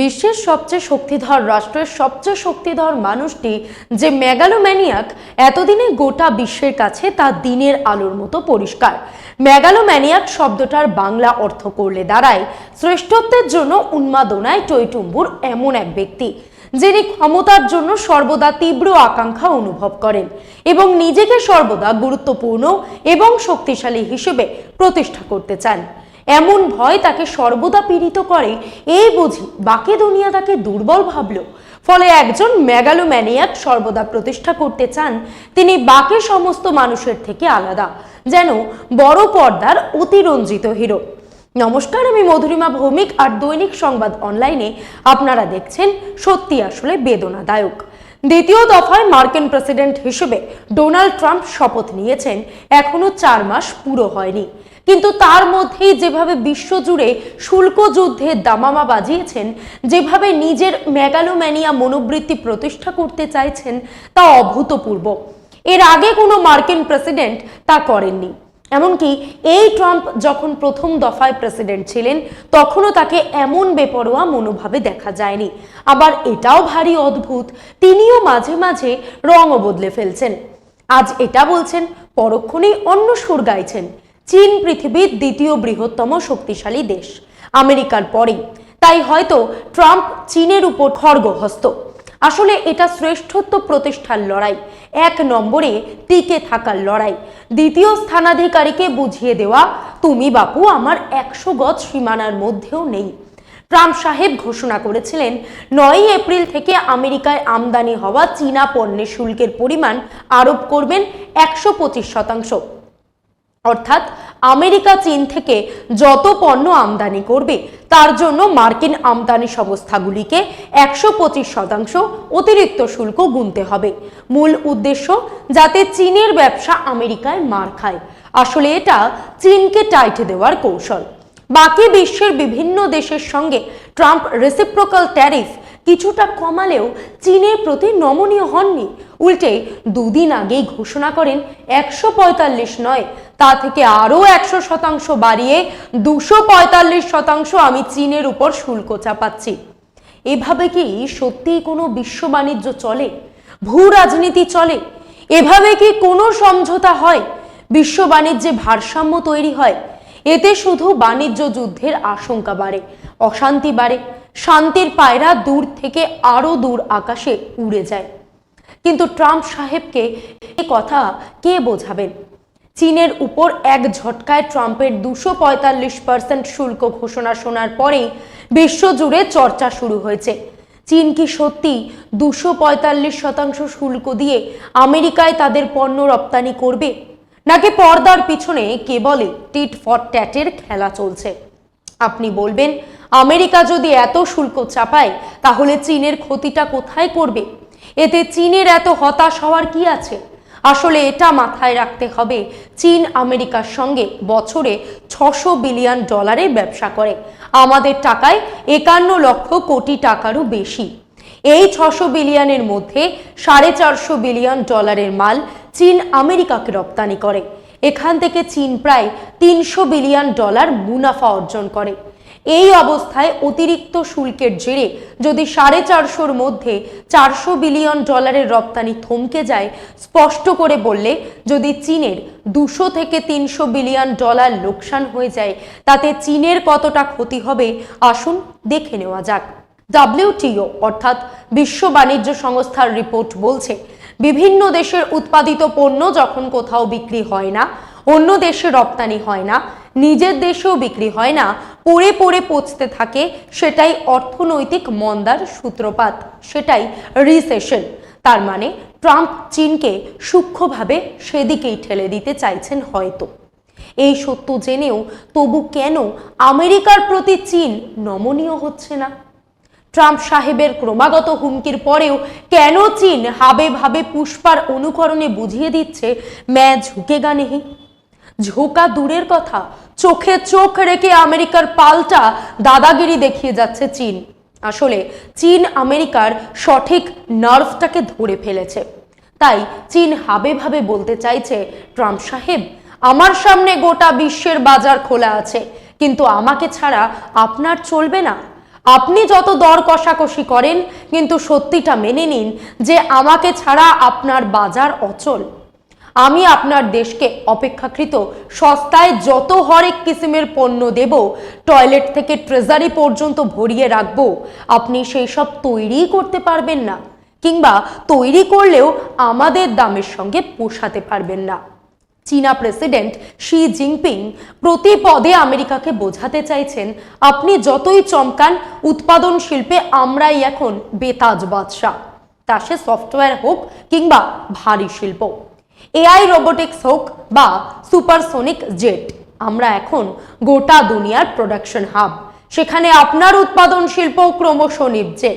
বিশ্বের সবচেয়ে শক্তিধর, রাষ্ট্রের সবচেয়ে শক্তিধর মানুষটি যে মেগালোম্যানিয়াক এতদিনে গোটা বিশ্বের কাছে তা দিনের আলোর মতো পরিষ্কার। ম্যাগালোম্যানিয়াক শব্দটার বাংলা অর্থ করলে দাঁড়ায়, শ্রেষ্ঠত্বের জন্য উন্মাদনায় টৈটুম্বুর এমন এক ব্যক্তি, যিনি ক্ষমতার জন্য সর্বদা তীব্র আকাঙ্ক্ষা অনুভব করেন এবং নিজেকে সর্বদা গুরুত্বপূর্ণ এবং শক্তিশালী হিসেবে প্রতিষ্ঠা করতে চান। এমন ভয় তাকে সর্বদা পীড়িত করে। এই বুঝি বাকি দুনিয়া তাকে দুর্বল ভাবল। ফলে একজন ম্যাগালোম্যানিয়াক সর্বদা প্রতিষ্ঠা করতে চান, তিনি বাকি সমস্ত মানুষের থেকে আলাদা, যেন বড় পর্দার অতিরঞ্জিত হিরো। নমস্কার, আমি মধুরিমা ভৌমিক আর দৈনিক সংবাদ অনলাইনে আপনারা দেখছেন সত্যি আসলে বেদনাদায়ক। দ্বিতীয় দফায় মার্কিন প্রেসিডেন্ট হিসেবে ডোনাল্ড ট্রাম্প শপথ নিয়েছেন, এখনও চার মাস পুরো হয়নি। কিন্তু তার মধ্যেই যেভাবে বিশ্বজুড়ে শুল্ক যুদ্ধে দামামা বাজিয়েছেন, যেভাবে নিজের মেগালোম্যানিয়া মনোবৃত্তি প্রতিষ্ঠা করতে চাইছেন, তা অভূতপূর্ব। এর আগে কোনো মার্কিন প্রেসিডেন্ট তা করেননি। এমনকি এই ট্রাম্প যখন প্রথম দফায় প্রেসিডেন্ট ছিলেন, তখনও তাকে এমন বেপরোয়া মনোভাবে দেখা যায়নি। আবার এটাও ভারী অদ্ভুত, তিনিও মাঝে মাঝে রঙও বদলে ফেলছেন। আজ এটা বলছেন, পরক্ষণেই অন্য সুর গাইছেন। চীন পৃথিবীর দ্বিতীয় বৃহত্তম শক্তিশালী দেশ। আমেরিকার পরেই। তাই হয়তো ট্রাম্প চীনের উপর খড়গহস্ত। আসলে এটা শ্রেষ্ঠত্ব প্রতিষ্ঠার লড়াই। এক নম্বরে টিকে থাকার লড়াই। দ্বিতীয় স্থানাধিকারীকে বুঝিয়ে দেওয়া, তুমি বাপু, আমার একশো গজ সীমানার মধ্যেও নেই। ট্রাম্প সাহেব ঘোষণা করেছিলেন নয় এপ্রিল থেকে আমেরিকায় আমদানি হওয়া চীনা পণ্যের শুল্কের পরিমাণ আরোপ করবেন একশো পঁচিশ শতাংশ। অর্থাৎ আমেরিকা, চীন থেকে যত পণ্য আমদানি করবে, তার জন্য মার্কিন আমদানি সংস্থাগুলিকে একশো পঁচিশ শতাংশ অতিরিক্ত শুল্ক গুনতে হবে। মূল উদ্দেশ্য যাতে চীনের ব্যবসা আমেরিকায় মার খায়। আসলে এটা চীনকে টাইট দেওয়ার কৌশল। বাকি বিশ্বের বিভিন্ন দেশের সঙ্গে ট্রাম্প রেসিপ্রোকাল ট্যারিফ কিছুটা কমালেও চীনের প্রতি নমনীয় হননি। উল্টে দুদিন আগেই ঘোষণা করেন একশো পঁয়তাল্লিশ নয়, তা থেকে আরও একশো শতাংশ বাড়িয়ে দুশো পঁয়তাল্লিশ শতাংশ আমি চীনের উপর শুল্ক চাপাচ্ছি। এভাবে কি সত্যিই কোনো বিশ্ব বাণিজ্য চলে? ভূ রাজনীতি চলে? এভাবে কি কোনো সমঝোতা হয়? বিশ্ব বাণিজ্যে ভারসাম্য তৈরি হয়? এতে শুধু বাণিজ্য যুদ্ধের আশঙ্কা বাড়ে, অশান্তি বাড়ে, শান্তির পায়রা দূর থেকে আরও দূর আকাশে উড়ে যায়। কিন্তু ট্রাম্প সাহেবকে এ কথা কে বোঝাবেন? চীনের উপর এক ঝটকায় ট্রাম্পের দুশো পঁয়তাল্লিশ পার্সেন্ট শুল্ক ঘোষণা শোনার পরেই বিশ্বজুড়ে চর্চা শুরু হয়েছে। চীন কি সত্যি দুশো পঁয়তাল্লিশ শতাংশ শুল্ক দিয়ে আমেরিকায় তাদের পণ্য রপ্তানি করবে? নাকি পর্দার পিছনে কেবলই টিট ফর ট্যাটের খেলা চলছে? আপনি বলবেন, আমেরিকা যদি এত শুল্ক চাপায়, তাহলে চীনের ক্ষতিটা কোথায় করবে? এতে চীনের এত হতাশ হওয়ার কি আছে? আসলে এটা মাথায় রাখতে হবে, চীন আমেরিকার সঙ্গে বছরে ছশো বিলিয়ন ডলারের ব্যবসা করে। আমাদের টাকায় একান্ন লক্ষ কোটি টাকারও বেশি। এই ছশো বিলিয়নের মধ্যে সাড়ে চারশো বিলিয়ন ডলারের মাল চীন আমেরিকাকে রপ্তানি করে। এখান থেকে চীন প্রায় তিনশো বিলিয়ন ডলার মুনাফা অর্জন করে। এই অবস্থায় অতিরিক্ত শুল্কের জেরে যদি সাড়ে চারশোর মধ্যে চারশো বিলিয়ন ডলারের রপ্তানি থমকে যায়, স্পষ্ট করে বললে যদি চীনের দুশো থেকে তিনশো বিলিয়ন ডলার লোকসান হয়ে যায়, তাতে চীনের কতটা ক্ষতি হবে? আসুন দেখে নেওয়া যাক। ডাব্লিউটিও, অর্থাৎ বিশ্ব বাণিজ্য সংস্থার রিপোর্ট বলছে, বিভিন্ন দেশের উৎপাদিত পণ্য যখন কোথাও বিক্রি হয় না, অন্য দেশে রপ্তানি হয় না নিজের দেশেও বিক্রি হয় না, পড়ে পড়ে পচতে থাকে, সেটাই অর্থনৈতিক মন্দার সূত্রপাত, সেটাই রিসেশন তার মানে ট্রাম্প চীনকে সূক্ষ্মভাবে সেদিকেই ঠেলে দিতে চাইছেন হয়তো। এই সত্য জেনেও তবু কেন আমেরিকার প্রতি চীন নমনীয় হচ্ছে না? ট্রাম্প সাহেবের ক্রমাগত হুমকির পরেও কেন চীন হাবে ভাবে পুষ্পার অনুকরণে বুঝিয়ে দিচ্ছে, ম্যা ঝুঁকেগা নেহি? ঝোঁকা দূরের কথা। চোখে চোখ রেখে আমেরিকার পাল্টা দাদাগিরি দেখিয়ে যাচ্ছে চীন। আসলে চীন আমেরিকার সঠিক নার্ভটাকে ধরে ফেলেছে। তাই চীন হাবে ভাবে বলতে চাইছে, ট্রাম্প সাহেব, আমার সামনে গোটা বিশ্বের বাজার খোলা আছে, কিন্তু আমাকে ছাড়া আপনার চলবে না। আপনি যত দর কষাকষি করেন, কিন্তু সত্যিটা মেনে নিন যে আমাকে ছাড়া আপনার বাজার অচল। আমি আপনার দেশকে অপেক্ষাকৃত সস্তায় যত হরেক কিসিমের পণ্য দেব, টয়লেট থেকে ট্রেজারি পর্যন্ত ভরিয়ে রাখব। আপনি সেই সব তৈরিই করতে পারবেন না, কিংবা তৈরি করলেও আমাদের দামের সঙ্গে পোষাতে পারবেন না। চীনা প্রেসিডেন্ট শি জিনপিং প্রতি পদে আমেরিকাকে বোঝাতে চাইছেন, আপনি যতই চমকান, উৎপাদন শিল্পে আমরাই এখন বেতাজ বাদশাহ। তা সে সফটওয়্যার হোক কিংবা ভারী শিল্প। এআই রোবোটিক্স হোক বা সুপারসোনিক জেট, আমরা এখন গোটা দুনিয়ার প্রোডাকশন হাব সেখানে আপনার উৎপাদন শিল্প ক্রমশ নিবছে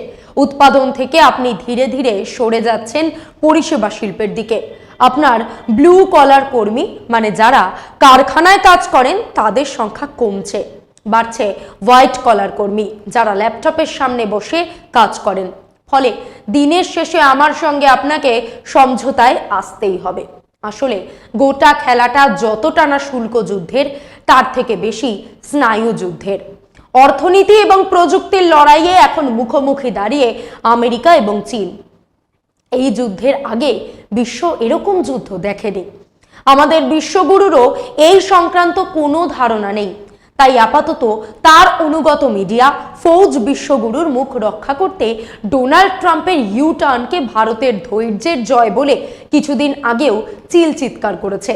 উৎপাদন থেকে আপনি ধীরে ধীরে সরে যাচ্ছেন পরিষেবা শিল্পের দিকে। আপনার ব্লু কলার কর্মী মানে যারা কারখানায় কাজ করেন, তাদের সংখ্যা কমছে। বাড়ছে হোয়াইট কলার কর্মী, যারা ল্যাপটপের সামনে বসে কাজ করেন। ফলে দিনের শেষে আমার সঙ্গে আপনাকে সমঝোতায় আসতেই হবে। আসলে গোটা খেলাটা যতটা না শুল্ক যুদ্ধের, তার থেকে বেশি স্নায়ু যুদ্ধের। অর্থনীতি এবং প্রযুক্তির লড়াইয়ে এখন মুখোমুখি দাঁড়িয়ে আমেরিকা এবং চীন। এই যুদ্ধের আগে বিশ্ব এরকম যুদ্ধ দেখেনি। আমাদের বিশ্বগুরুরও এই সংক্রান্ত কোনো ধারণা নেই। তাই আপাতত তার অনুগত মিডিয়া ফৌজ বিশ্বগুরুর মুখ রক্ষা করতে ডোনাল্ড ট্রাম্পের ইউ টার্নকে ভারতের ধৈর্যের জয় বলে কিছুদিন আগেও চিল চিৎকার করেছে।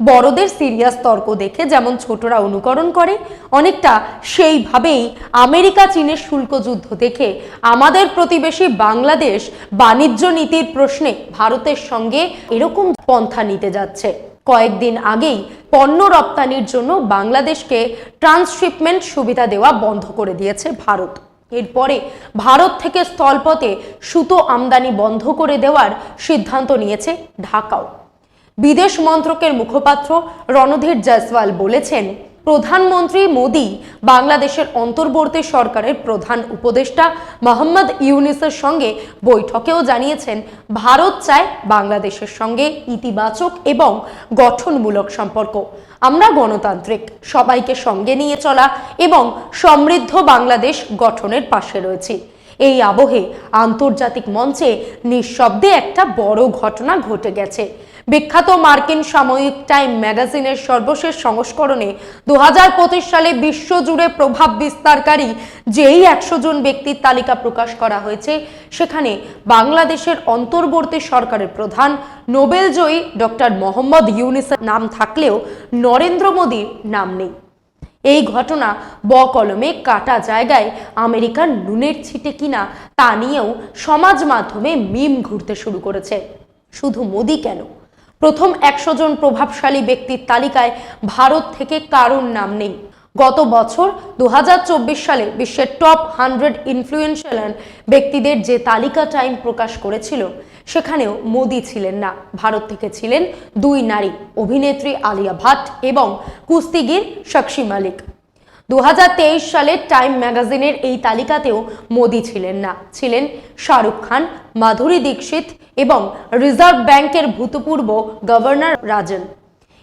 বড়দের সিরিয়াস তর্ক দেখে যেমন ছোটরা অনুকরণ করে, অনেকটা সেইভাবেই আমেরিকা চীনের শুল্ক যুদ্ধ দেখে আমাদের প্রতিবেশী বাংলাদেশ বাণিজ্য নীতির প্রশ্নে ভারতের সঙ্গে এরকম পন্থা নিতে যাচ্ছে। কয়েকদিন আগেই পণ্য রপ্তানির জন্য বাংলাদেশকে ট্রান্সশিপমেন্ট সুবিধা দেওয়া বন্ধ করে দিয়েছে ভারত। এরপরে ভারত থেকে স্থলপথে সুতো আমদানি বন্ধ করে দেওয়ার সিদ্ধান্ত নিয়েছে ঢাকাও। বিদেশ মন্ত্রকের মুখপাত্র রণধীর জয়সওয়াল বলেছেন প্রধানমন্ত্রী মোদী বাংলাদেশের অন্তর্বর্তী সরকারের প্রধান উপদেষ্টা মোহাম্মদ ইউনিসের সঙ্গে বৈঠকেও জানিয়েছেন, ভারত চায় বাংলাদেশের সঙ্গে ইতিবাচক এবং গঠনমূলক সম্পর্ক। আমরা গণতান্ত্রিক, সবাইকে সঙ্গে নিয়ে চলা এবং সমৃদ্ধ বাংলাদেশ গঠনের পাশে রয়েছি। এই আবহে আন্তর্জাতিক মঞ্চে নিঃশব্দে একটা বড় ঘটনা ঘটে গেছে। বিখ্যাত মার্কিন সাময়িক টাইম ম্যাগাজিনের সর্বশেষ সংস্করণে দু হাজার পঁচিশ সালে বিশ্বজুড়ে প্রভাব বিস্তারকারী যেই একশো জন ব্যক্তির তালিকা প্রকাশ করা হয়েছে, সেখানে বাংলাদেশের অন্তর্বর্তী সরকারের প্রধান, নোবেলজয়ী ডক্টর মোহাম্মদ ইউনিসের নাম থাকলেও নরেন্দ্র মোদীর নাম নেই। এই ঘটনা ব কলমে কাটা জায়গায় আমেরিকার নুনের ছিটে কিনা তা নিয়েও সমাজ মাধ্যমে মিম ঘুরতে শুরু করেছে। শুধু মোদি কেন? প্রথম একশো জন প্রভাবশালী ব্যক্তির তালিকায় ভারত থেকে কারোর নাম নেই। গত বছর দু হাজার চব্বিশ সালে বিশ্বের টপ হান্ড্রেড ইনফ্লুয়েন্সিয়াল ব্যক্তিদের যে তালিকা টাইম প্রকাশ করেছিল, সেখানেও মোদি ছিলেন না। ভারত থেকে ছিলেন দুই নারী, অভিনেত্রী আলিয়া ভাট এবং কুস্তিগির শক্সি মালিক। দু সালে টাইম ম্যাগাজিনের এই তালিকাতেও মোদি ছিলেন না। ছিলেন শাহরুখ খান, মাধুরী দীক্ষিত এবং রিজার্ভ ব্যাংকের ভূতপূর্ব গভর্নর রাজন।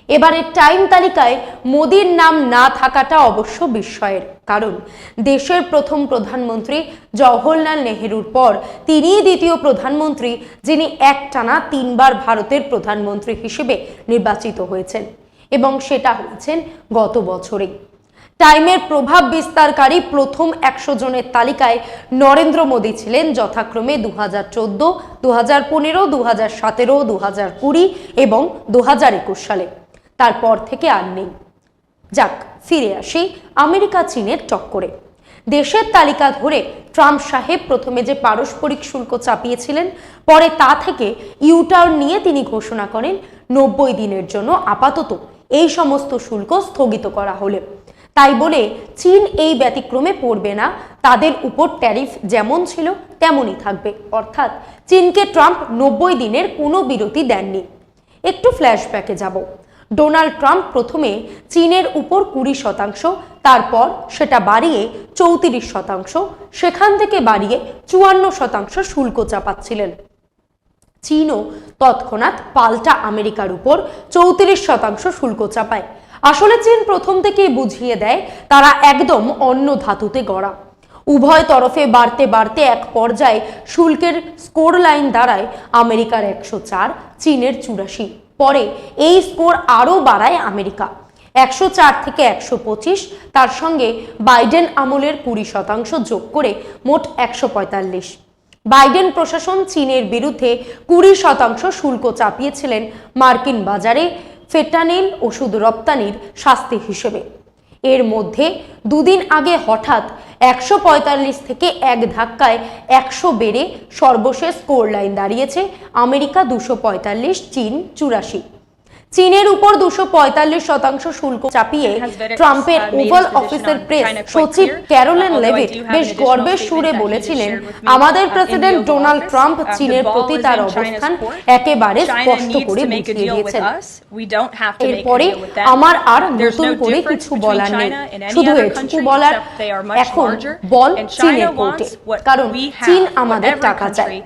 এবারের টাইম তালিকায় মোদির নাম না থাকাটা অবশ্য বিস্ময়ের, কারণ দেশের প্রথম প্রধানমন্ত্রী জওহরলাল নেহেরুর পর তিনিই দ্বিতীয় প্রধানমন্ত্রী, যিনি একটানা তিনবার ভারতের প্রধানমন্ত্রী হিসেবে নির্বাচিত হয়েছেন এবং সেটা হয়েছেন গত বছরেই। টাইমের প্রভাব বিস্তারকারী প্রথম একশো জনের তালিকায় নরেন্দ্র মোদী ছিলেন যথাক্রমে দু হাজার চোদ্দ দু হাজার পনেরো দু হাজার সতেরো দু হাজার কুড়ি এবং দু হাজার একুশ সালে। তারপর থেকে আর নেই। যাক, ফিরে আসি আমেরিকা চীনের টক্করে। দেশের তালিকা ধরে ট্রাম্প সাহেব প্রথমে যে পারস্পরিক শুল্ক চাপিয়েছিলেন, পরে তা থেকে ইউটার্ন নিয়ে তিনি ঘোষণা করেন, নব্বই দিনের জন্য আপাতত এই সমস্ত শুল্ক স্থগিত করা হলে। তাই বলে চীন এই ব্যতিক্রমে পড়বে না। তাদের উপর ট্যারিফ যেমন ছিল, তেমনই থাকবে। অর্থাৎ চীনকে ট্রাম্প নব্বই দিনের কোনো বিরতি দেননি। একটু ফ্ল্যাশব্যাকে যাব। ডোনাল্ড ট্রাম্প প্রথমে চীনের উপর কুড়ি শতাংশ, তারপর সেটা বাড়িয়ে চৌত্রিশ শতাংশ, সেখান থেকে বাড়িয়ে চুয়ান্ন শতাংশ শুল্ক চাপাচ্ছিলেন। চীনও তৎক্ষণাৎ পাল্টা আমেরিকার উপর চৌত্রিশ শতাংশ শুল্ক চাপায়। আসলে চীন প্রথম থেকেই বুঝিয়ে দেয়, তারা একদম অন্য ধাতুতে গড়া। উভয় তরফে বাড়তে বাড়তে এক পর্যায়ে শুল্কের স্কোর লাইন দাঁড়ায় আমেরিকার একশো চার, চীনের চুরাশি। পরে এই স্কোর আরও বাড়ায় আমেরিকা। একশো চার থেকে একশো পঁচিশ, তার সঙ্গে বাইডেন আমলের কুড়ি শতাংশ যোগ করে মোট একশো পঁয়তাল্লিশ। বাইডেন প্রশাসন চীনের বিরুদ্ধে কুড়ি শতাংশ শুল্ক চাপিয়েছিলেন মার্কিন বাজারে ফেটানিল ওষুধ রপ্তানির শাস্তি হিসেবে। এর মধ্যে দুদিন আগে হঠাৎ একশো পঁয়তাল্লিশ থেকে এক ধাক্কায় একশো বেড়ে সর্বশেষ স্কোর লাইন দাঁড়িয়েছে আমেরিকা দুশো চীন চুরাশি। চীনের উপর দুশো পঁয়তাল্লিশ শতাংশ শুল্ক চাপিয়ে ট্রাম্পের ওভাল অফিসের প্রেস সচিব ক্যারোলিন লেভিট বেশ গর্বের সুরে বলেছিলেন আমাদের প্রেসিডেন্ট ডোনাল্ড ট্রাম্প চীনের প্রতি তার অবস্থান একেবারে স্পষ্ট করে বুঝিয়ে দিয়েছেন এরপরে আমার আর নতুন করে কিছু বলার নেই। শুধু এটুকু বলার এখন বল চীনের কোর্টে কারণ চীন আমাদের টাকা চায়।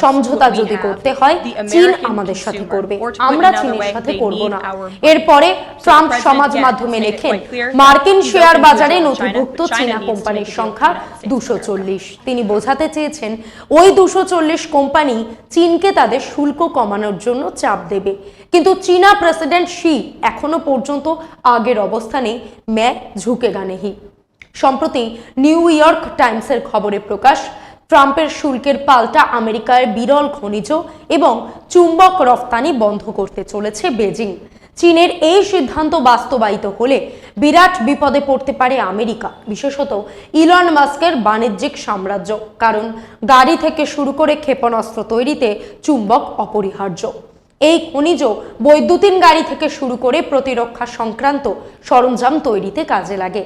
সমঝোতা যদি করতে হয় চীন আমাদের সাথে করবে। আমরা চীনের সাথে করব না। এরপরে ট্রাম্প সমাজ মাধ্যমে লেখেন মার্কিন শেয়ার বাজারে নথিভুক্ত চীনা কোম্পানির সংখ্যা দুশো চল্লিশ। তিনি বোঝাতে চেয়েছেন ওই দুশো চল্লিশ কোম্পানি চীনকে তাদের শুল্ক কমানোর জন্য চাপ দেবে। কিন্তু চীনা প্রেসিডেন্ট শি এখনও পর্যন্ত আগের অবস্থানে ম্যা ঝুঁকে গানেহি সম্প্রতি নিউ ইয়র্ক টাইমসের খবরে প্রকাশ ট্রাম্পের শুল্কের পাল্টা আমেরিকার বিরল খনিজ এবং চুম্বক রফতানি বন্ধ করতে চলেছে বেজিং। চীনের এই সিদ্ধান্ত বাস্তবায়িত হলে বিরাট বিপদে পড়তে পারে আমেরিকা, বিশেষত ইলন মাস্কের বাণিজ্যিক সাম্রাজ্য, কারণ গাড়ি থেকে শুরু করে ক্ষেপণাস্ত্র তৈরিতে চুম্বক অপরিহার্য। এই খনিজ বৈদ্যুতিন গাড়ি থেকে শুরু করে প্রতিরক্ষা সংক্রান্ত সরঞ্জাম তৈরিতে কাজে লাগে।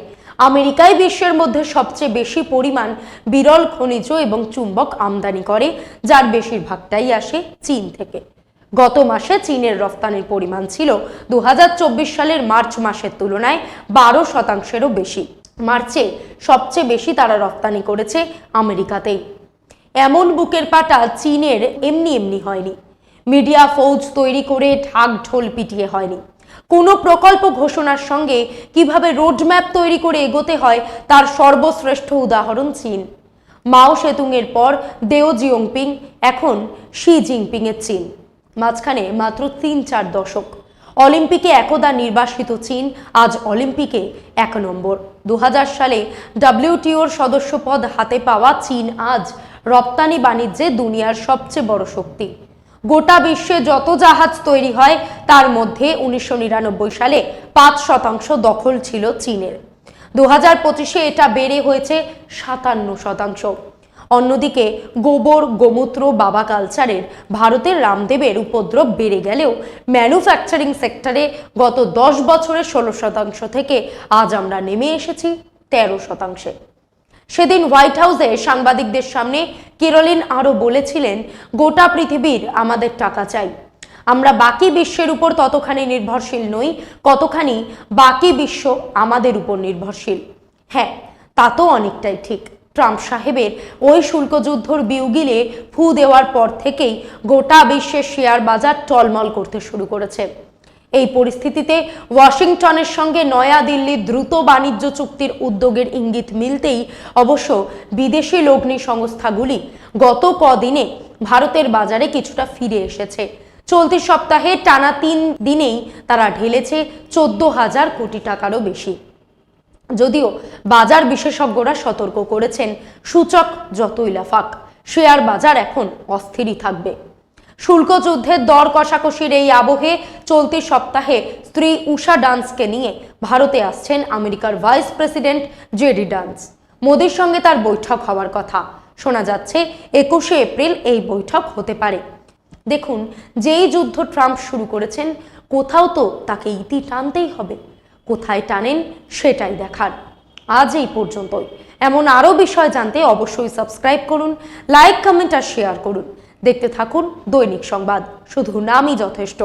আমেরিকাই বিশ্বের মধ্যে সবচেয়ে বেশি পরিমাণ বিরল খনিজ এবং চুম্বক আমদানি করে, যার বেশিরভাগটাই আসে চীন থেকে। গত মাসে চীনের রফতানির পরিমাণ ছিল দু হাজার চব্বিশ সালের মার্চ মাসের তুলনায় বারো শতাংশেরও বেশি। মার্চে সবচেয়ে বেশি তারা রফতানি করেছে আমেরিকাতেই। এমন বুকের পাটা চীনের এমনি এমনি হয়নি। মিডিয়া ফৌজ তৈরি করে ঢাক ঢোল পিটিয়ে হয়নি। কোনো প্রকল্প ঘোষণার সঙ্গে কীভাবে রোডম্যাপ তৈরি করে এগোতে হয় তার সর্বশ্রেষ্ঠ উদাহরণ চীন। মাও সেতুংয়ের পর দেও জিওংপিং, এখন শি জিনপিং এর চীন। মাঝখানে মাত্র তিন চার দশক। অলিম্পিকে একদা নির্বাসিত চীন আজ অলিম্পিকে এক নম্বর। দু হাজার সালে ডাব্লিউটিওর সদস্যপদ হাতে পাওয়া চীন আজ রপ্তানি বাণিজ্যে দুনিয়ার সবচেয়ে বড় শক্তি। গোটা বিশ্বে যত জাহাজ তৈরি হয়, তার মধ্যে উনিশশো নিরানব্বই সালে পাঁচ শতাংশ দখল ছিল চীনের। দু হাজার পঁচিশে এটা বেড়ে হয়েছে সাতান্ন শতাংশ। অন্যদিকে গোবর, গোমূত্র, বাবা কালচারের, ভারতের রামদেবের উপদ্রব বেড়ে গেলেও ম্যানুফ্যাকচারিং সেক্টরে গত দশ বছরে ষোলো শতাংশ থেকে আজ আমরা নেমে এসেছি তেরো শতাংশে। সেদিন হোয়াইট হাউসে সাংবাদিকদের সামনে কেরলিন আরও বলেছিলেন, গোটা পৃথিবীর আমাদের টাকা চাই। আমরা বাকি বিশ্বের উপর ততখানি নির্ভরশীল নই, কতখানি বাকি বিশ্ব আমাদের উপর নির্ভরশীল। হ্যাঁ তা তো অনেকটাই ঠিক। ট্রাম্প সাহেবের ওই শুল্কযুদ্ধর বিউগিলে ফু দেওয়ার পর থেকেই গোটা বিশ্বের শেয়ার বাজার টলমল করতে শুরু করেছে। এই পরিস্থিতিতে ওয়াশিংটনের সঙ্গে নয়াদিল্লির দ্রুত বাণিজ্য চুক্তির উদ্যোগের ইঙ্গিত মিলতেই অবশ্য বিদেশি লগ্নি সংস্থাগুলি গত কদিনে ভারতের বাজারে কিছুটা ফিরে এসেছে। চলতি সপ্তাহে টানা তিন দিনেই তারা ঢেলেছে চোদ্দ হাজার কোটি টাকারও বেশি। যদিও বাজার বিশেষজ্ঞরা সতর্ক করেছেন, সূচক যতই লাফাক, শেয়ার বাজার এখন অস্থিরই থাকবে। শুল্ক যুদ্ধের দর কষাকষির এই আবহে চলতি সপ্তাহে স্ত্রী উষা ডান্সকে নিয়ে ভারতে আসছেন আমেরিকার ভাইস প্রেসিডেন্ট জেডি ডান্স। মোদির সঙ্গে তার বৈঠক হওয়ার কথা। শোনা যাচ্ছে, একুশে এপ্রিল এই বৈঠক হতে পারে। দেখুন, যেই যুদ্ধ ট্রাম্প শুরু করেছেন, কোথাও তো তাকে ইতি টানতেই হবে। কোথায় টানেন, সেটাই দেখার। আজ এই পর্যন্তই। এমন আরও বিষয় জানতে অবশ্যই সাবস্ক্রাইব করুন, লাইক, কমেন্ট আর শেয়ার করুন। দেখতে থাকুন দৈনিক সংবাদ শুধু নামই যথেষ্ট।